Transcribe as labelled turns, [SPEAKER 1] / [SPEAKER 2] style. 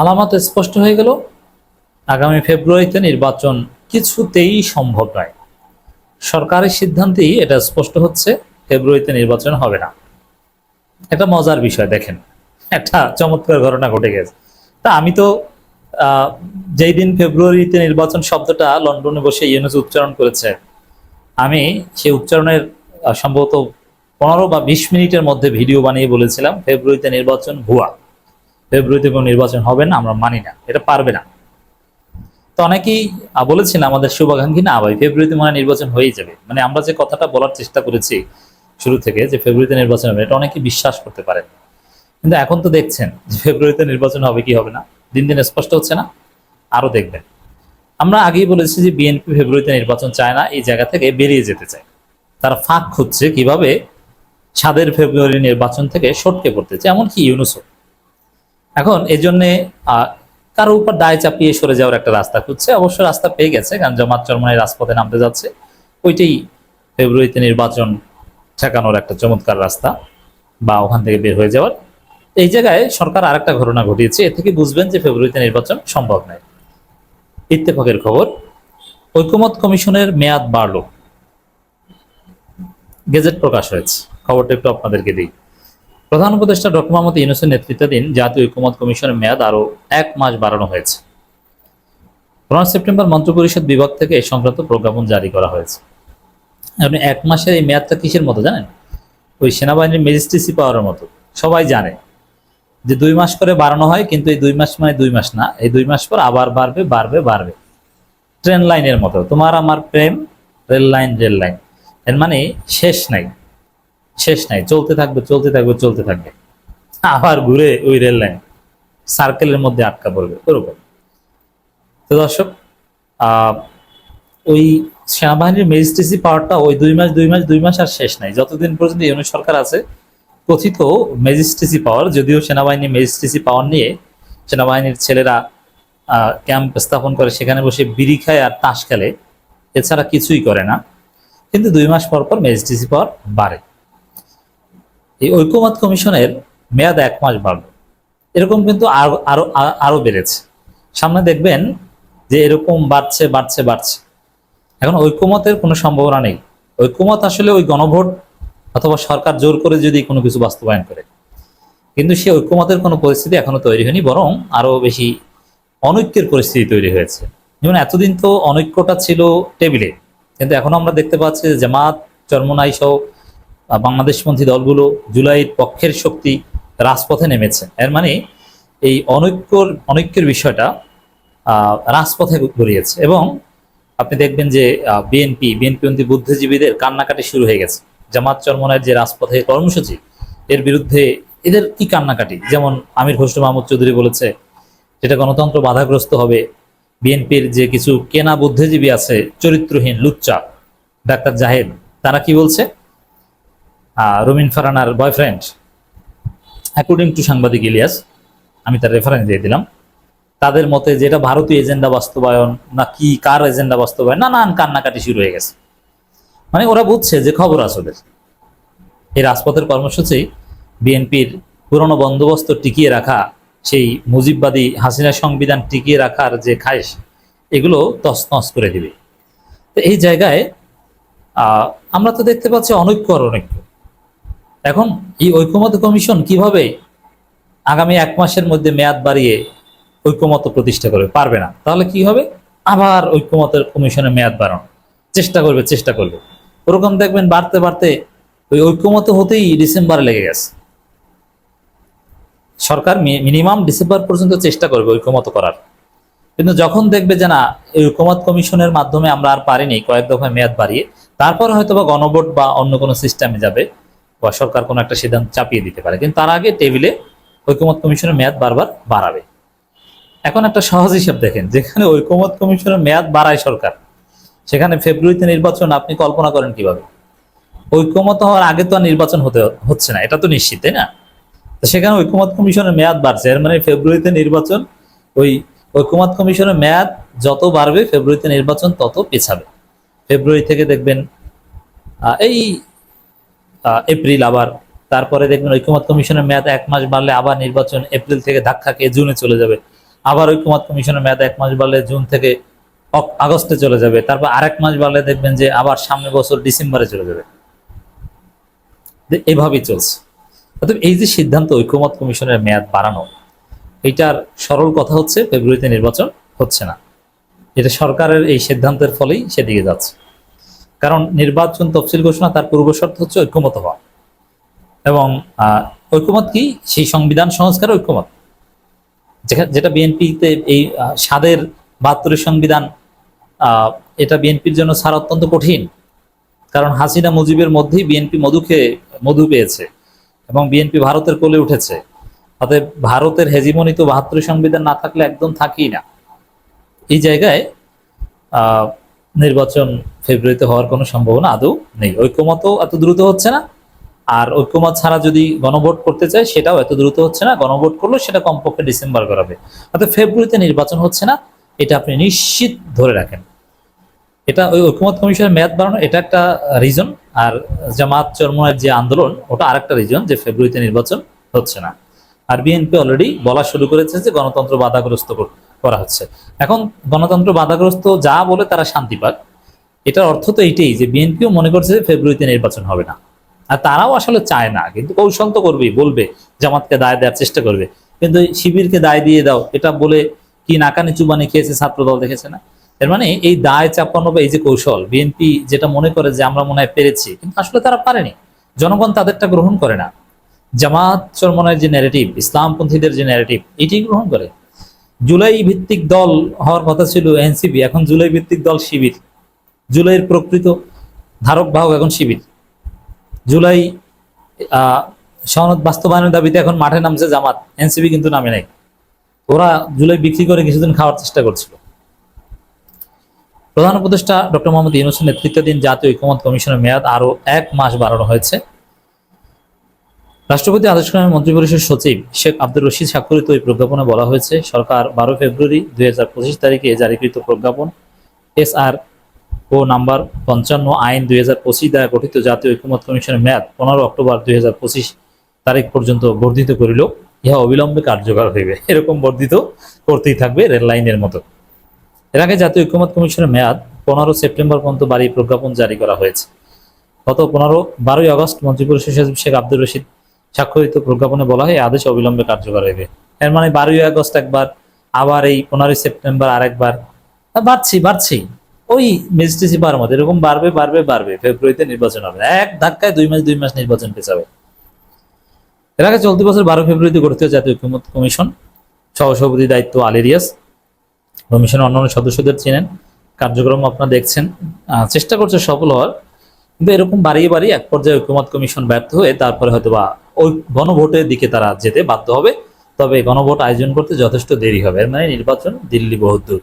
[SPEAKER 1] আলামত স্পষ্ট হয়ে গেল। আগামী ফেব্রুয়ারিতে নির্বাচন কিছুতেই সম্ভব নয়। সরকারের সিদ্ধান্তেই এটা স্পষ্ট হচ্ছে, ফেব্রুয়ারিতে নির্বাচন হবে না। একটা মজার বিষয় দেখেন, একটা চমৎকার ঘটনা ঘটে গেছে। তা আমি তো যেই দিন ফেব্রুয়ারিতে নির্বাচন শব্দটা লন্ডনে বসে ইউনুস উচ্চারণ করেছে, আমি সে উচ্চারণের সম্ভবত পনেরো বা বিশ মিনিটের মধ্যে ভিডিও বানিয়ে বলেছিলাম, ফেব্রুয়ারিতে নির্বাচন ভুয়া। ফেব্রুয়ারিতে কোনো নির্বাচন হবে না আমরা মানি না এটা পারবে না। তো অনেকেই আহ, বলেছিলেন আমাদের শুভাকাঙ্ক্ষী না ভাই ফেব্রুয়ারিতে মনে নির্বাচন হয়েই যাবে। মানে আমরা যে কথাটা বলার চেষ্টা করেছি শুরু থেকে যে ফেব্রুয়ারিতে নির্বাচন হবে এটা অনেকে বিশ্বাস করতে পারেন। কিন্তু এখন তো দেখছেন যে ফেব্রুয়ারিতে নির্বাচন হবে কি হবে না? দিন দিন স্পষ্ট হচ্ছে না আরও দেখবেন। আমরা আগেই বলেছি যে বিএনপি ফেব্রুয়ারিতে নির্বাচন চায় না এই জায়গা থেকে বেরিয়ে যেতে চায়। তারা ফাঁক খুঁজছে কীভাবে ছাদের ফেব্রুয়ারি নির্বাচন থেকে সটকে পড়তে চায় এমনকি ইউনুসও। এখন এই জন্যে কারও উপর দায় চাপিয়ে সরে যাওয়ার একটা রাস্তা খুঁজছে। অবশ্য রাস্তা পেয়ে গেছে, কারণ জামাত চরমানের রাজপথে নামতে যাচ্ছে। ওইটাই ফেব্রুয়ারিতে নির্বাচন ঠেকানোর একটা চমৎকার রাস্তা বা ওখান থেকে বের হয়ে যাওয়ার। এই জায়গায় সরকার আরেকটা ঘটনা ঘটিয়েছে, এ থেকে বুঝবেন যে ফেব্রুয়ারিতে নির্বাচন সম্ভব নয়। ইত্তেফাকের খবর ঐকমত কমিশনের মেয়াদ বাড়ল। গেজেট প্রকাশ হয়েছে। খবরটা একটু আপনাদেরকে দিই। প্রধান উপদেষ্টা ডক্টর মোহাম্মদ ইউনুসের নেতৃত্বাধীন জাতীয় ঐকমত কমিশনের মেয়াদ আরও এক মাস বাড়ানো হয়েছে। পনেরো সেপ্টেম্বর মন্ত্রিপরিষদ বিভাগ থেকে এই সংক্রান্ত প্রজ্ঞাপন জারি করা হয়েছে। আপনি এক মাসের এই মেয়াদটা কিসের মতো জানেন? ওই সেনাবাহিনীর ম্যাজিস্ট্রেসি পাওয়ারের মতো। সবাই জানে যে দুই মাস করে বাড়ানো হয়, কিন্তু এই দুই মাস মানে দুই মাস না। এই দুই মাস পর আবার বাড়বে বাড়বে বাড়বে। ট্রেন লাইনের মতো। তোমার আমার প্রেম, রেল লাইন রেল লাইন। এর মানে শেষ নাই। শেষ নাই, চলতে থাকবে চলতে থাকবে চলতে থাকবে। আবার ঘুরে ওই রেল লাইন সার্কেলের মধ্যে আটকা পড়বে, ওরকম। তো দর্শক ওই সেনাবাহিনীর ম্যাজিস্ট্রেসি পাওয়ারটা ওই দুই মাস দুই মাস দুই মাস আর শেষ নাই। যতদিন পর্যন্ত ইউনিট সরকার আছে, কথিত ম্যাজিস্ট্রেসি পাওয়ার যদিও সেনাবাহিনী ম্যাজিস্ট্রেসি পাওয়ার নিয়ে সেনাবাহিনীর ছেলেরা ক্যাম্প স্থাপন করে, সেখানে বসে বিড়ি খায় আর তাস খেলে, এছাড়া কিছুই করে না। কিন্তু দুই মাস পর পর ম্যাজিস্ট্রেসি পাওয়ার বাড়ে। এই ঐক্যমত কমিশনের মেয়াদ এক মাস বাড়লো। এরকম কিন্তু আরও আরও আরও বেড়েছে। সামনে দেখবেন যে এরকম বাড়ছে বাড়ছে বাড়ছে। এখন ঐক্যমতের কোনো সম্ভাবনা নেই। ঐক্যমত আসলে ওই গণভোট অথবা সরকার জোর করে যদি কোনো কিছু বাস্তবায়ন করে। কিন্তু সে ঐক্যমতের কোনো পরিস্থিতি এখনও তৈরি হয়নি, বরং আরও বেশি অনৈক্যের পরিস্থিতি তৈরি হয়েছে। যেমন এতদিন তো অনৈক্যটা ছিল টেবিলে। কিন্তু এখন আমরা দেখতে পাচ্ছি যে জামাত, চরমনাই সহ বাংলাদেশপন্থী দলগুলো জুলাইয়ের পক্ষের শক্তি রাজপথে নেমেছে। এর মানে এই অনৈক্যর, অনৈক্যের বিষয়টা রাজপথে গড়িয়েছে। এবং আপনি দেখবেন যে বিএনপি, বিএনপিপন্থী বুদ্ধিজীবীদের কান্নাকাটি শুরু হয়ে গেছে। জামাত চরমনায়ের যে রাজপথে কর্মসূচি, এর বিরুদ্ধে এদের কি কান্নাকাটি? যেমন আমির হোসেন মাহমুদ চৌধুরী বলেছে, যেটা গণতন্ত্র বাধাগ্রস্ত হবে, বিএনপির যে কিছু কেনা বুদ্ধিজীবী আছে, চরিত্রহীন লুচ্চা ডাক্তার জাহেদ, তারা কি বলছে? রুমিন ফারানার বয়ফ্রেন্ড অ্যাকর্ডিং টু সাংবাদিক ইলিয়াস, আমি তার রেফারেন্স দিয়ে দিলাম। তাদের মতে যেটা ভারতীয় এজেন্ডা বাস্তবায়ন না কি, কার এজেন্ডা বাস্তবায়ন না নানান কান্নাকাটি শুরু হয়ে গেছে। মানে ওরা বুঝছে যে খবর আসলে এই রাজপথের কর্মসূচি বিএনপির পুরনো বন্দোবস্ত টিকিয়ে রাখা, সেই মুজিববাদী হাসিনা সংবিধান টিকিয়ে রাখার যে খায়েশ, এগুলো তছনছ করে দিবে। তো এই জায়গায় আমরা তো দেখতে পাচ্ছি অনৈক্য আর অনৈক্য। এখন এই ঐক্যমত কমিশন কীভাবে আগামী এক মাসের মধ্যে মেয়াদ বাড়িয়ে ঐক্যমত প্রতিষ্ঠা করবে, পারবে না? তাহলে কি হবে? আবার ঐক্যমতের কমিশনের মেয়াদ বাড়ানো। চেষ্টা করবে চেষ্টা করবে। ওরকম দেখবেন বাড়তে বাড়তে ওই ঐক্যমত হতেই ডিসেম্বরে লেগে গেছে। সরকার মিনিমাম ডিসেম্বর পর্যন্ত চেষ্টা করবে ঐক্যমত করার। কিন্তু যখন দেখবে যে না, এই ঐক্যমত কমিশনের মাধ্যমে আমরা আর পারিনি, কয়েক দফায় মেয়াদ বাড়িয়ে, তারপর হয়তো বা গণভোট বা অন্য কোনো সিস্টেমে যাবে বা সরকার কোনো একটা সিদ্ধান্ত চাপিয়ে দিতে পারে। কিন্তু তার আগে টেবিলে ঐক্যমত কমিশনের মেয়াদ বারবার বাড়াবে। এখন একটা সহজ হিসাব দেখেন, যেখানে ঐক্যমত কমিশনের মেয়াদ বাড়ায় সরকার, সেখানে ফেব্রুয়ারিতে নির্বাচন আপনি কল্পনা করেন কীভাবে? ঐক্যমত হওয়ার আগে তো আর নির্বাচন হতে হচ্ছে না, এটা তো নিশ্চিত, তাই না? সেখানে ঐক্যমত কমিশনের মেয়াদ বাড়ছে, এর মানে ফেব্রুয়ারিতে নির্বাচন, ওই ঐক্যমত কমিশনের মেয়াদ যত বাড়বে, ফেব্রুয়ারিতে নির্বাচন তত পেছাবে। ফেব্রুয়ারি থেকে দেখবেন এই এপ্রিল আবার। তারপরে দেখবেন ঐক্যমত কমিশনের মেয়াদ এক মাস বাড়লে আবার নির্বাচন এপ্রিল থেকে ধাক্কা খেয়ে জুনে চলে যাবে। আবার ঐক্যমত কমিশনের মেয়াদ এক মাস বাড়লে জুন থেকে আগস্টে চলে যাবে। তারপর আরেক মাস বাড়লে দেখবেন যে আবার সামনে বছর ডিসেম্বরে চলে যাবে। এভাবেই চলছে। অতএব এই যে সিদ্ধান্ত ঐক্যমত কমিশনের মেয়াদ বাড়ানো, এটার সরল কথা হচ্ছে, ফেব্রুয়ারিতে নির্বাচন হচ্ছে না। এটা সরকারের এই সিদ্ধান্তের ফলেই সেদিকে যাচ্ছে। কারণ নির্বাচন তফসিল ঘোষণা তার পূর্ব শর্ত হচ্ছে ঐক্যমত হওয়া। এবং ঐক্যমত কি? সেই সংবিধান সংস্কার ঐক্যমত। যেটা বিএনপিতে এই আহ, স্বাদের বাহাত্তরের সংবিধান এটা বিএনপির জন্য ছাড়া অত্যন্ত কঠিন। কারণ হাসিনা মুজিবের মধ্যেই বিএনপি মধু খেয়ে মধু পেয়েছে এবং বিএনপি ভারতের কোলে উঠেছে। অতএব ভারতের হেজিমনি তো বাহাত্তরের সংবিধান না থাকলে একদম থাকেই না। এই জায়গায় নির্বাচন ফেব্রুয়ারিতে হওয়ার কোনো সম্ভাবনা আদৌ নেই। ঐক্যমতও এত দ্রুত হচ্ছে না। আর ঐক্যমত ছাড়া যদি গণভোট করতে চায়, সেটাও এত দ্রুত হচ্ছে না। গণভোট করলেও সেটা কমপক্ষে ডিসেম্বর করাবে। অর্থাৎ ফেব্রুয়ারিতে নির্বাচন হচ্ছে না, এটা আপনি নিশ্চিত ধরে রাখেন। এটা ওই ঐক্যমত কমিশনের মেয়াদ বাড়ানো, এটা একটা রিজন আর জামাত চরমনের যে আন্দোলন, ওটা আরেকটা রিজন যে ফেব্রুয়ারিতে নির্বাচন হচ্ছে না। আর বিএনপি অলরেডি বলা শুরু করেছে যে গণতন্ত্র বাধাগ্রস্ত কর- করা হচ্ছে। এখন গণতন্ত্র বাধাগ্রস্ত যা বলে তারা শান্তি পাক। এটার অর্থ তো এইটাই যে বিএনপিও মনে করছে যে ফেব্রুয়ারিতে নির্বাচন হবে না। আর তারাও আসলে চায় না, কিন্তু কৌশল তো করবেই, বলবে, জামাতকে দায় দেওয়ার চেষ্টা করবে। কিন্তু শিবিরকে দায় দিয়ে দাও, এটা বলে কি নাকানি চুবানি খেয়েছে ছাত্র ছাত্রদল দেখেছে না? এর মানে এই দায় চাপানো বা এই যে কৌশল, বিএনপি যেটা মনে করে যে আমরা মনে হয় পেরেছি, কিন্তু আসলে তারা পারেনি। জনগণ তাদেরটা গ্রহণ করে না। জামাত চরমনের যে ন্যারেটিভ ইসলামপন্থীদের যে ন্যারেটিভ এটি গ্রহণ করে। জুলাই ভিত্তিক দল হওয়ার কথা ছিল এনসিপি, এখন জুলাই ভিত্তিক দল শিবির। জুলাইয়ের প্রকৃত ধারক বাহক এখন শিবির। জুলাই সনদ বাস্তবায়নের দাবিতে এখন মাঠে নামছে জামাত, এনসিপি কিন্তু নামে নাই। ওরা জুলাই বিক্রি করে কিছুদিন খাওয়ার চেষ্টা করছিল। প্রধান উপদেষ্টা ডক্টর মোহাম্মদ ইউনুসের নেতৃত্বাধীন জাতীয় ঐক্যমত কমিশনের মেয়াদ আরও এক মাস বাড়ানো হয়েছে। রাষ্ট্রপতি আদেশক্রমে মন্ত্রিপরিষদ সচিব শেখ আব্দুর রশিদ স্বাক্ষরিত ওই প্রজ্ঞাপনে বলা হয়েছে, সরকার বারো ফেব্রুয়ারি দুই হাজার পঁচিশ তারিখে জারিকৃত প্রজ্ঞাপন এস আর ও নাম্বার পঞ্চান্ন আইন দুই হাজার পঁচিশ দ্বারা গঠিত জাতীয় ঐক্যমত কমিশনের মেয়াদ পনেরো অক্টোবর দুই হাজার পঁচিশ তারিখ পর্যন্ত বর্ধিত করিল। ইহা অবিলম্বে কার্যকর হইবে। এরকম বর্ধিত করতেই থাকবে রেল লাইনের মতো। এর আগে জাতীয় ঐক্যমত কমিশনের মেয়াদ পনেরো সেপ্টেম্বর পর্যন্ত বাড়ি প্রজ্ঞাপন জারি করা হয়েছে। গত পনেরো বারোই আগস্ট মন্ত্রিপরিষদ সচিব শেখ আব্দুর রশিদ স্বাক্ষরিত প্রজ্ঞাপনে বলা হয় আদেশ অবিলম্বে কার্যকর হইবে। এর মানে বারোই আগস্ট একবার, আবার এই পনেরোই সেপ্টেম্বর আরেকবার। বাড়ছি বাড়ছি। ওই মেজিস্ট্রেসি পাওয়ার মধ্যে, এরকম বাড়বে বাড়বে বাড়বে। ফেব্রুয়ারিতে নির্বাচন হবে। এক ধাক্কায় দুই মাস দুই মাস নির্বাচন পেছাবে। এর আগে চলতি বছর বারো ফেব্রুয়ারিতে গঠিত জাতীয় ঐক্যমত কমিশন, সহসভাপতি দায়িত্ব আলেরিয়াস। কমিশনের অন্যান্য সদস্যদের চেনেন। কার্যক্রম আপনারা দেখছেন। চেষ্টা করছে সফল হওয়ার। কিন্তু এরকম বাড়িয়ে বাড়িয়ে এক পর্যায়ে ঐক্যমত কমিশন ব্যর্থ হয়ে তারপরে হয়তো বা ওই গণভোটের দিকে তারা যেতে বাধ্য হবে। তবে গণভোট আয়োজন করতে যথেষ্ট দেরি হবে। মানে নির্বাচন দিল্লি বহুদূর।